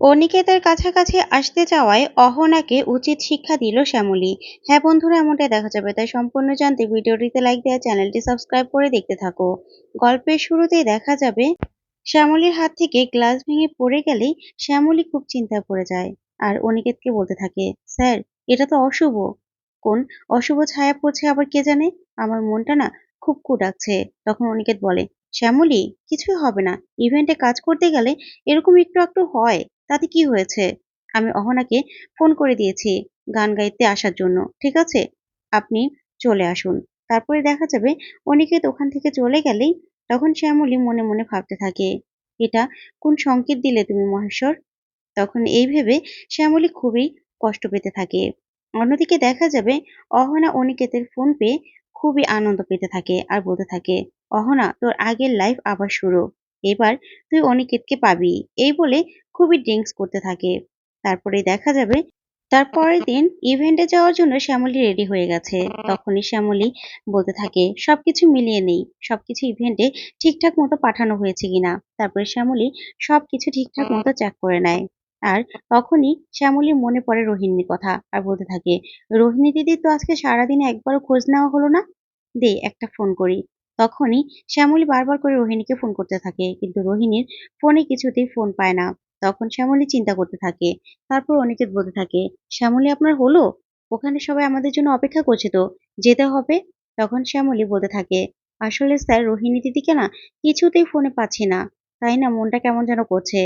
অনিকেতের কাছাকাছি আসতে চাওয়ায় অহনাকে উচিত শিক্ষা দিল শ্যামলী। হ্যাঁ বন্ধুরা, এমনটাই দেখা যাবে। তাই সম্পূর্ণ জানতে ভিডিওটিতে লাইক দেওয়া, চ্যানেলটি সাবস্ক্রাইব করে দেখতে থাকো। গল্পের শুরুতেই দেখা যাবে, শ্যামলীর হাত থেকে গ্লাস ভেঙে পড়ে গেলেই শ্যামলী খুব চিন্তায় পড়ে যায়। আর অনিকেতকে বলতে থাকে, স্যার, এটা তো অশুভ। কোন অশুভ ছায়া পড়ছে আবার কে জানে? আমার মনটা না খুব কুডাকছে। তখন অনিকেত বলে, শ্যামলী, কিছুই হবে না। ইভেন্টে কাজ করতে গেলে এরকম একটু একটু হয়। তাতে কি হয়েছে? আমি অহনাকে ফোন করে দিয়েছি গান গাইতে আসার জন্য, ঠিক আছে? আপনি চলে আসুন। তারপরে দেখা যাবে অনিকেত ওখান থেকে চলে গেলেই তখন শ্যামলী মনে মনে ভাবতে থাকে, এটা কোন সংকেত দিলে তুমি মহেশ্বর? তখন এই ভেবে শ্যামলী খুবই কষ্ট পেতে থাকে। অন্যদিকে দেখা যাবে অহনা অনিকেতের ফোন পেয়ে খুবই আনন্দ পেতে থাকে আর বলতে থাকে, অহনা, তোর আগের লাইফ আবার শুরু। এবার তুই অনিকেতকে পাবি। এই বলে খুবই ড্রিঙ্কস করতে থাকে। তারপরে দেখা যাবে তার পরের দিন ইভেন্টে যাওয়ার জন্য শ্যামলী রেডি হয়ে গেছে। তখনই শ্যামলী বলতে থাকে, সবকিছু মিলিয়ে নেই, সবকিছু ইভেন্টে ঠিকঠাক মতো পাঠানো হয়েছে কিনা? তারপরে শ্যামলী সবকিছু ঠিকঠাক মতো চেক করে নেয়। আর তখনই শ্যামলীর মনে পড়ে রোহিণীর কথা আর বলতে থাকে, রোহিণী দিদি তো আজকে সারাদিনে একবারও খোঁজ নেওয়া হলো না? দে, একটা ফোন করি। তখনই শ্যামলী বারবার করে রোহিণীকে ফোন করতে থাকে, কিন্তু রোহিণীর ফোনে কিছুতেই ফোন পায় না। তখন শ্যামলী চিন্তা করতে থাকে। তারপর অনিকেত বলতে থাকে শ্যামলী আপনার হলো? ওখানে সবাই আমাদের জন্য অপেক্ষা করছে তো যেতে হবে? তখন শ্যামলী বলতে থাকে আসলে স্যার রোহিণী দিদিকে না কিছুতেই ফোনে পাচ্ছি না। তাই না মনটা কেমন যেন করছে?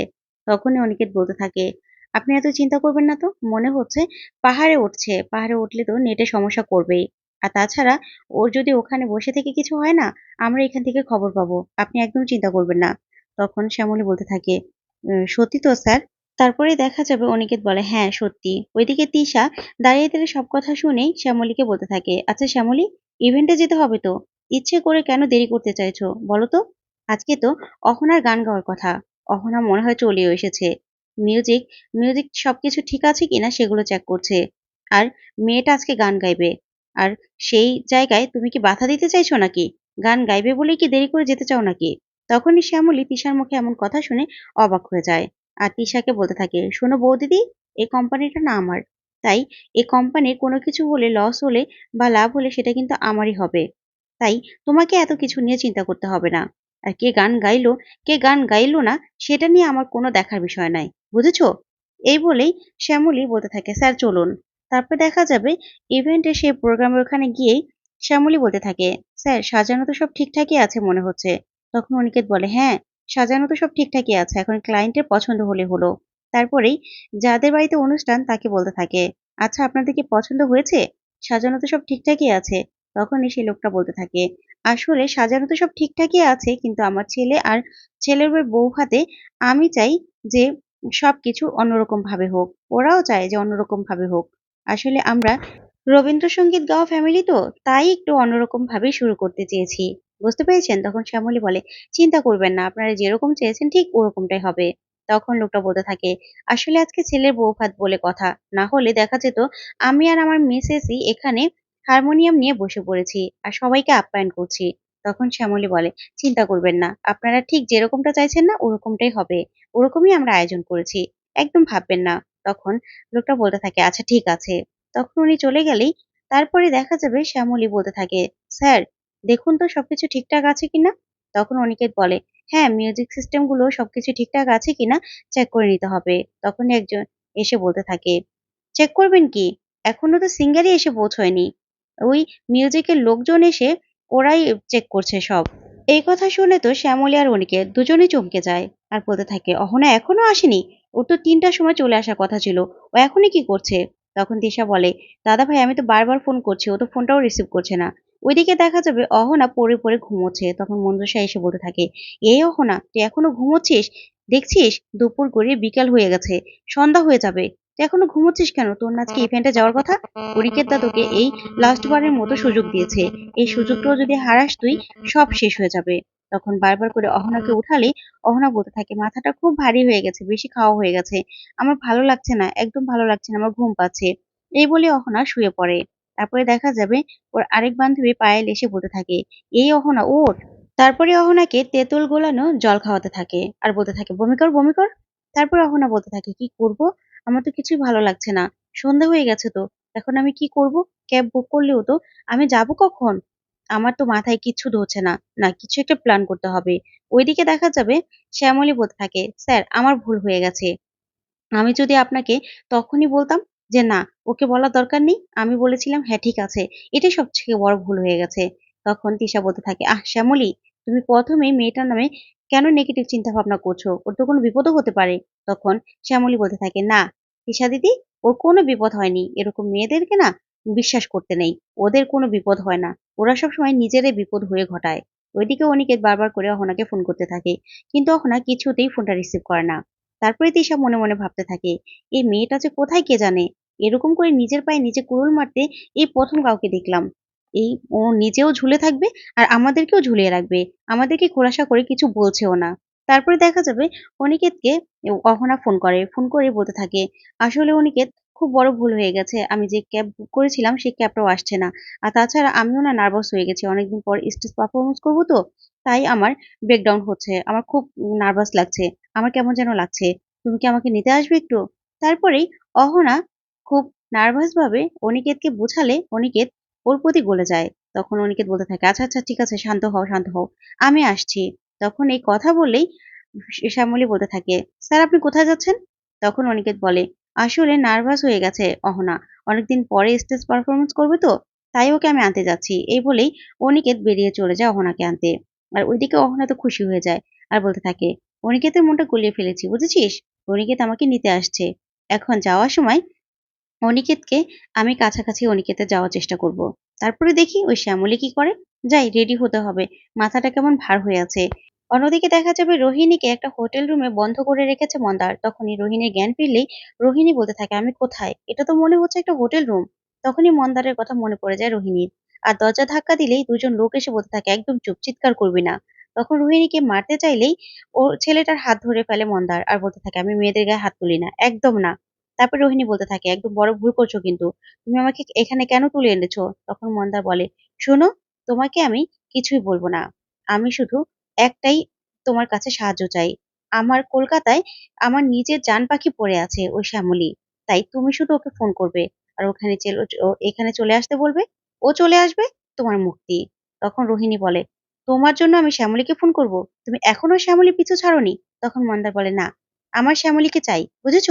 তখনই অনিকেত বলতে থাকে আপনি এত চিন্তা করবেন না তো? মনে হচ্ছে পাহাড়ে উঠছে। পাহাড়ে উঠলে তো নেটে সমস্যা করবেই। আর তাছাড়া ওর যদি ওখানে বসে থেকে কিছু হয় না আমরা এখান থেকে খবর পাবো। আপনি একদম চিন্তা করবেন না। তখন শ্যামলী বলতে থাকে "উম, সত্যি তো স্যার। তারপরে দেখা যাবে, অনিকেত বলে হ্যাঁ সত্যি। ওইদিকে তিশা দাঁড়িয়ে দাঁড়িয়ে সব কথা শুনেই শ্যামলীকে বলতে থাকে আচ্ছা শ্যামলী ইভেন্টে যেতে হবে তো? ইচ্ছে করে কেন দেরি করতে চাইছো? বলো তো? আজকে তো অহনার গান গাওয়ার কথা। অহনা মনে হয় চলেও এসেছে। মিউজিক মিউজিক সবকিছু ঠিক আছে কিনা সেগুলো চেক করছে। আর মেয়েটা আজকে গান গাইবে। আর সেই জায়গায় তুমি কি বাধা দিতে চাইছো নাকি? গান গাইবে বলেই কি দেরি করে যেতে চাও নাকি? তখনই শ্যামলী তিশার মুখে এমন কথা শুনে অবাক হয়ে যায়। আর তিশাকে বলতে থাকে, শোনো বৌদিদি, এই কোম্পানিটা না আমার। তাই এই কোম্পানির কোনো কিছু হলে লস হলে বা লাভ হলে সেটা কিন্তু আমারই হবে। তাই তোমাকে এত কিছু নিয়ে চিন্তা করতে হবে না। আর কে গান গাইলো, কে গান গাইলো না, সেটা নিয়ে আমার কোনো দেখার বিষয় নাই। বুঝেছ? এই বলেই শ্যামলী বলতে থাকে, স্যার, চলুন। তারপর দেখা যাবে ইভেন্টে সেই প্রোগ্রামের ওখানে গিয়েই শ্যামলী বলতে থাকে, স্যার, সাজানো তো সব ঠিকঠাকই আছে মনে হচ্ছে। তখন অনিকেত বলে হ্যাঁ সাজানো তো সব ঠিকঠাকই আছে, এখন ক্লায়েন্টের পছন্দ হলে হলো। তারপরেই যাদের বাড়িতে অনুষ্ঠান তাকে বলতে থাকে আচ্ছা আপনাদের কি পছন্দ হয়েছে? সাজানো তো সব ঠিকঠাকই আছে। তখনই সেই লোকটা বলতে থাকে, আসলে সাজানো তো সব ঠিকঠাকই আছে, কিন্তু আমার ছেলে আর ছেলের বউ হাতে আমি চাই যে সবকিছু অন্যরকম ভাবে হোক, ওরাও চায় যে অন্যরকম ভাবে হোক। আসলে আমরা রবীন্দ্রসঙ্গীত গাওয়া ফ্যামিলি তো, তাই একটু অন্যরকম ভাবে শুরু করতে চেয়েছি। বুঝতে পেরেছেন? তখন শ্যামলী বলে, চিন্তা করবেন না, আপনারা যেরকম চেয়েছেন ঠিক ওরকমটাই হবে। তখন লোকটা বলতে থাকে, আসলে আজকে ছেলের বউ ভাত বলে কথা। না হলে দেখা যেত আমি আর আমার মিসেসই এখানে হারমোনিয়াম নিয়ে বসে পড়েছি আর সবাইকে আপ্যায়ন করছি। তখন শ্যামলী বলে, চিন্তা করবেন না, আপনারা ঠিক যেরকমটা চাইছেন না, ওরকমটাই হবে। ওরকমই আমরা আয়োজন করেছি। একদম ভাববেন না। তখন লোকটা বলতে থাকে আচ্ছা ঠিক আছে। তখন উনি চলে গেলেই তারপরে দেখা যাবে শ্যামলী বলতে থাকে, স্যার দেখুন তো সবকিছু ঠিকঠাক আছে কিনা? তখন অনিকেত বলে হ্যাঁ মিউজিক সিস্টেমগুলো সবকিছু ঠিকঠাক আছে কিনা চেক করে নিতে হবে। তখন একজন এসে বলতে থাকে চেক করবেন কি? এখনও তো সিঙ্গারই এসে পৌঁছয়নি। ওই মিউজিকের লোকজন এসে ওরাই চেক করছে সব। এই কথা শুনে তো শ্যামলী আর অনিকেত দুজনেই চমকে যায় আর বলতে থাকে, অহনা এখনও আসেনি? ওর তো তিনটার সময় চলে আসার কথা ছিল। ও এখনই কি করছে? তখন তিশা বলে দাদা ভাই আমি তো বারবার ফোন করছি। ও তো ফোনটাও রিসিভ করছে না। ওইদিকে দেখা যাবে অহনা পড়ে পড়ে ঘুমোচ্ছে। তখন মঞ্জুষা এসে বলতে থাকে, এই অহনা, তুই এখনও ঘুমোচ্ছিস? দেখছিস, দুপুর গড়িয়ে বিকাল হয়ে গেছে, সন্ধ্যা হয়ে যাবে। তুই এখনও ঘুমোচ্ছিস কেন? তোর নাচকে ইভেন্টে যাওয়ার কথা? অরিকের দাদুকে এই লাস্ট বারের মতো সুযোগ দিয়েছে। এই সুযোগটাও যদি হারাস তুই, সব শেষ হয়ে যাবে। তখন বারবার করে অহনাকে উঠালে অহনা বলতে থাকে, মাথাটা খুব ভারী হয়ে গেছে, বেশি খাওয়া হয়ে গেছে। আমার ভালো লাগছে না, একদম ভালো লাগছে না, আমার ঘুম পাচ্ছে। এই বলে অহনা শুয়ে পড়ে। তারপরে দেখা যাবে ওর আরেক বান্ধবী পায়েল এসে বলতে থাকে, এই অহনা, ওঠ। তারপরে অহনাকে তেঁতুল গোলানো জল খাওয়াতে থাকে আর বলতে থাকে, বমি কর বমি কর। তারপর অহনা বলতে থাকে, কি করব? আমার তো কিছুই ভালো লাগছে না। সন্ধ্যা হয়ে গেছে তো, এখন আমি কি করব? ক্যাব বুক করলেও তো, আমি যাব কখন? আমার তো মাথায় কিচ্ছু ধরছে না না, কিছু একটা প্ল্যান করতে হবে। ওইদিকে দেখা যাবে শ্যামলী বলতে থাকে, স্যার, আমার ভুল হয়ে গেছে। আমি যদি আপনাকে তখনই বলতাম যে না, ওকে বলার দরকার নেই। আমি বলেছিলাম হ্যাঁ ঠিক আছে। এটাই সবথেকে বড় ভুল হয়ে গেছে। তখন তিশা বলতে থাকে, আহ, শ্যামলী, তুমি প্রথমে মেয়েটার নামে কেন নেগেটিভ চিন্তা ভাবনা করছ? ওর তো কোনো বিপদও হতে পারে। তখন শ্যামলী বলতে থাকে, না, তিশা দিদি, ওর কোনো বিপদ হয়নি। এরকম মেয়েদেরকে না বিশ্বাস করতে নেই। ওদের কোনো বিপদ হয় না। ওরা সবসময় নিজেরাই বিপদ হয়ে ঘটায়। ওইদিকে অনিকেত বারবার করে অহনাকে ফোন করতে থাকে, কিন্তু অহনা কিছুতেই ফোনটা রিসিভ করে না। তারপরে তিশা মনে মনে ভাবতে থাকে, এই মেয়েটা যে কোথায় কে জানে? এরকম করে নিজের পায়ে নিজে কুড়ুল মারতে এই প্রথম কাউকে দেখলাম। এই ও নিজেও ঝুলে থাকবে আর আমাদেরকেও ঝুলিয়ে রাখবে। আমাদেরকে খোলাসা করে কিছু বলছেও না। তারপরে দেখা যাবে অনিকেতকে অহনা ফোন করে ফোন করে বলতে থাকে, আসলে অনিকেত, খুব বড় ভুল হয়ে গেছে। আমি যে ক্যাব বুক করেছিলাম সেই ক্যাবটাও আসছে না। আর তাছাড়া আমিও না নার্ভাস হয়ে গেছি। অনেকদিন পর স্টেজ পারফরমেন্স করব তো, তাই আমার ব্রেকডাউন হচ্ছে। আমার খুব নার্ভাস লাগছে। আমার কেমন যেন লাগছে। তুমি কি আমাকে নিতে আসবে একটু? তারপরেই অহনা খুব নার্ভাস ভাবে অনিকেতকে বোঝালে অনিকেত ওর প্রতি গলে যায়। তখন অনিকেত বলতে থাকে আচ্ছা আচ্ছা ঠিক আছে, শান্ত হও শান্ত হও। আমি আসছি। তখন এই কথা বলেই শ্যামলী বলতে থাকে, স্যার, আপনি কোথায় যাচ্ছেন? তখন অনিকেত বলে, আসলে নার্ভাস হয়ে গেছে অহনা। অনেকদিন পরে স্টেজ পারফরমেন্স করবে তো, তাই ওকে আমি আনতে যাচ্ছি। এই বলেই অনিকেত বেরিয়ে চলে যায় অহনাকে আনতে। আর ওইদিকে অহনা তো খুশি হয়ে যায় আর বলতে থাকে, অনিকেতের মনটা গলিয়ে ফেলেছি, বুঝেছিস? অনিকেত আমাকে নিতে আসছে। এখন যাওয়ার সময় অনিকেতকে আমি কাছাকাছি অনিকেতে যাওয়ার চেষ্টা করব। তারপরে দেখি ওই শ্যামলী কি করে? যাই রেডি হতে হবে। মাথাটা কেমন ভার হয়ে আছে। অন্যদিকে দেখা যাবে রোহিণীকে একটা হোটেল রুমে বন্ধ করে রেখেছে মন্দার। তখনই রোহিণীর জ্ঞান ফিরলেই রোহিণী বলতে থাকে, আমি কোথায়? এটা তো মনে হচ্ছে একটা হোটেল রুম। তখনই মন্দারের কথা মনে পড়ে যায় রোহিণীর। আর দরজা ধাক্কা দিলেই দুজন লোক এসে বলতে থাকে, একদম চুপ, চিৎকার করবি না। তখন রোহিণীকে মারতে চাইলেই ও ছেলেটার হাত ধরে ফেলে মন্দার আর বলতে থাকে, আমি মেয়েদের গায়ে হাত তুলি না। একদম না। তারপর রোহিণী বলতে থাকে, একদম বড় ভুল করছ কিন্তু। তুমি আমাকে এখানে কেন তুলে এনেছো? তখন মন্দার বলে, শোনো, তোমাকে আমি কিছুই বলব না। আমি শুধু একটাই তোমার কাছে সাহায্য চাই। আমার কলকাতায় আমার নিজের জান পাখি পড়ে আছে, ওই শ্যামলী। তাই তুমি শুধু ওকে ফোন করবে আর ওখানে এখানে চলে আসতে বলবে, ও চলে আসবে তোমার মুক্তি। তখন রোহিণী বলে, তোমার জন্য আমি শ্যামলীকে ফোন করব? তুমি এখনও শ্যামলী পিছু ছাড়নি? তখন মন্দার বলে, না, আমার শ্যামলীকে চাই, বুঝেছ?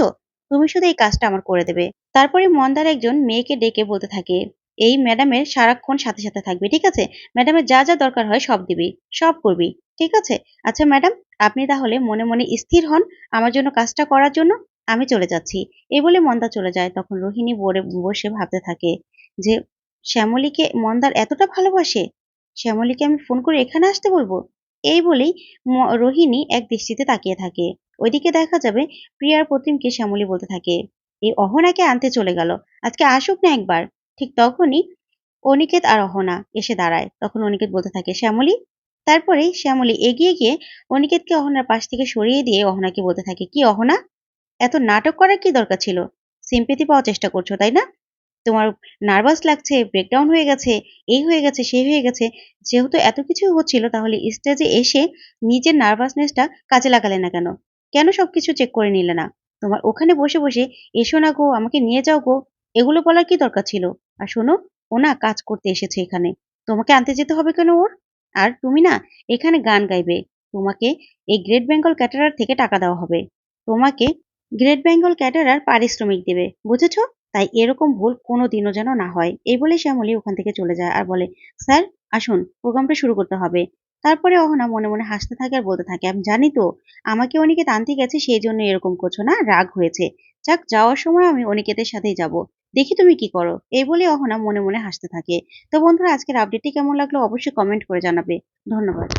তুমি শুধু এই কাজটা আমার করে দেবে। তারপরে মন্দার একজন মেয়েকে ডেকে বলতে থাকে, এই ম্যাডামের সারাক্ষণ সাথে সাথে থাকবে, ঠিক আছে? ম্যাডামের যা যা দরকার হয় সব দিবি, সব করবি, ঠিক আছে? আচ্ছা ম্যাডাম, আপনি তাহলে মনে মনে স্থির হন আমার জন্য কাজটা করার জন্য, আমি চলে যাচ্ছি। এই বলে মন্দা চলে যায়। তখন রোহিণী বরে, বসে ভাবতে থাকে যে, শ্যামলীকে মন্দার এতটা ভালোবাসে? শ্যামলীকে আমি ফোন করে এখানে আসতে বলব? এই বলেই রোহিণী এক দৃষ্টিতে তাকিয়ে থাকে। ওইদিকে দেখা যাবে প্রিয়ার প্রতিমকে শ্যামলী বলতে থাকে। এই অহনাকে আনতে চলে গেল। আজকে আসুক না একবার। ঠিক তখনই অনিকেত আর অহনা এসে দাঁড়ায়। তখন অনিকেত বলতে থাকে, শ্যামলী? তারপরে শ্যামলী এগিয়ে গিয়ে অনিকেতকে অহনার পাশ থেকে সরিয়ে দিয়ে অহনাকে বলতে থাকে, কি অহনা? এত নাটক করার কি দরকার ছিল? সিম্পেথি পাওয়ার চেষ্টা করছ, তাই না? তোমার নার্ভাস লাগছে ব্রেকডাউন হয়ে গেছে, এই হয়ে গেছে, সেই হয়ে গেছে। যেহেতু এত কিছু হচ্ছিল, তাহলে স্টেজে এসে নিজের নার্ভাসনেসটা কাজে লাগালে না কেন? কেন সবকিছু চেক করে নিলে না? তোমার ওখানে বসে বসে এসো না গো, আমাকে নিয়ে যাও গো। এগুলো বলার কি দরকার ছিল? আর শোনো, ও না কাজ করতে এসেছে এখানে। তোমাকে আনতে যেতে হবে কেন ওর? আর তুমি না এখানে গান গাইবে। তোমাকে এই গ্রেট বেঙ্গল ক্যাটারার থেকে টাকা দেওয়া হবে। তোমাকে গ্রেট বেঙ্গল ক্যাটারার পারিশ্রমিক দেবে, বুঝেছ? তাই এরকম ভুল কোনো দিনও যেন না হয়। এই বলে শ্যামলী ওখান থেকে চলে যায় আর বলে, স্যার, আসুন, প্রোগ্রামটা শুরু করতে হবে। তারপরে অহনা মনে মনে হাসতে থাকে আর বলতে থাকে, আমি জানি তো, আমাকে অনেকে টানতে গেছে সেই জন্য এরকম করছ না? রাগ হয়েছে। যাক, যাওয়ার সময় আমি অনিকেতের সাথেই যাব। দেখি তুমি কি করো? এই বলে অহনা মনে মনে হাসতে থাকে। তো বন্ধুরা, আজকের আপডেটটি কেমন লাগল অবশ্যই কমেন্ট করে জানাবে। ধন্যবাদ।